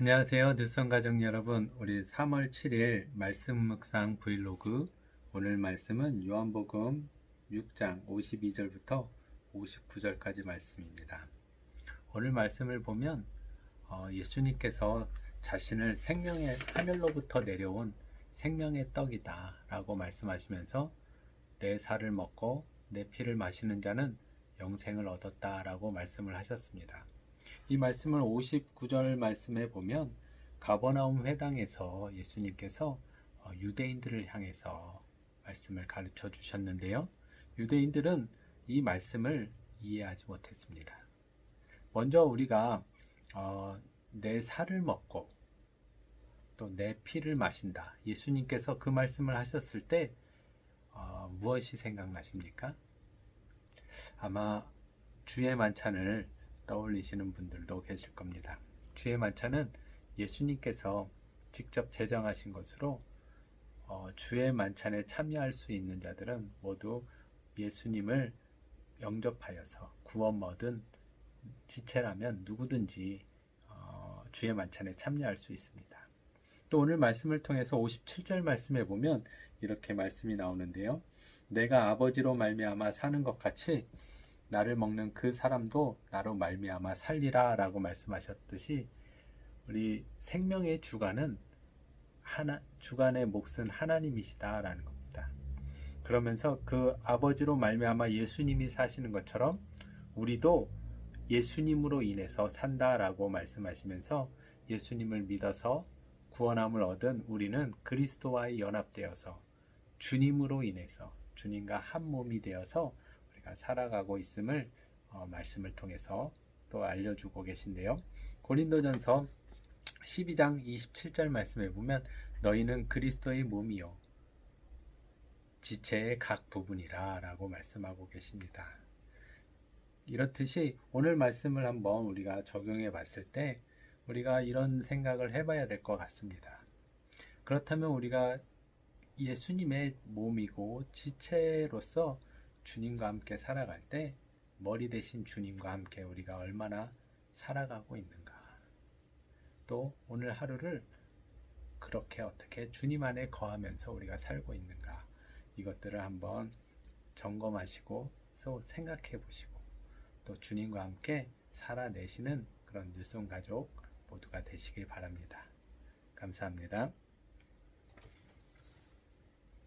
안녕하세요. 뉴성 가족 여러분. 우리 3월 7일 말씀 묵상 브이로그 오늘 말씀은 요한복음 6장 52절부터 59절까지 말씀입니다. 오늘 말씀을 보면 어, 예수님께서 자신을 생명의 하늘로부터 내려온 생명의 떡이다라고 말씀하시면서 내 살을 먹고 내 피를 마시는 자는 영생을 얻었다라고 말씀을 하셨습니다. 이 말씀을 59절 말씀에 보면 가버나움 회당에서 예수님께서 어, 유대인들을 향해서 말씀을 가르쳐 주셨는데요. 유대인들은 이 말씀을 이해하지 못했습니다. 먼저 우리가 어, 내 살을 먹고 또 내 피를 마신다. 예수님께서 그 말씀을 하셨을 때 어, 무엇이 생각나십니까? 아마 주의 만찬을 떠올리시는 분들도 계실 겁니다. 주의 만찬은 예수님께서 직접 제정하신 것으로 어, 주의 만찬에 참여할 수 있는 자들은 모두 예수님을 영접하여서 구원 얻은 지체라면 누구든지 어, 주의 만찬에 참여할 수 있습니다. 또 오늘 말씀을 통해서 57절 말씀에 보면 이렇게 말씀이 나오는데요. 내가 아버지로 말미암아 사는 것 같이 나를 먹는 그 사람도 나로 말미암아 살리라라고 말씀하셨듯이 우리 생명의 주관은 하나 주관의 몫은 하나님이시다라는 겁니다. 그러면서 그 아버지로 말미암아 예수님이 사시는 것처럼 우리도 예수님으로 인해서 산다라고 말씀하시면서 예수님을 믿어서 구원함을 얻은 우리는 그리스도와의 연합되어서 주님으로 인해서 주님과 한 몸이 되어서 살아가고 있음을 어, 말씀을 통해서 또 알려주고 계신데요. 고린도전서 12장 27절 말씀에 보면 너희는 그리스도의 몸이요 지체의 각 부분이라라고 말씀하고 계십니다. 이렇듯이 오늘 말씀을 한번 우리가 적용해 봤을 때 우리가 이런 생각을 해봐야 될 것 같습니다. 그렇다면 우리가 예수님의 몸이고 지체로서 주님과 함께 살아갈 때 머리 대신 주님과 함께 우리가 얼마나 살아가고 있는가. 또 오늘 하루를 그렇게 어떻게 주님 안에 거하면서 우리가 살고 있는가. 이것들을 한번 점검하시고 또 생각해 보시고 또 주님과 함께 살아내시는 그런 뉴송 가족 모두가 되시길 바랍니다. 감사합니다.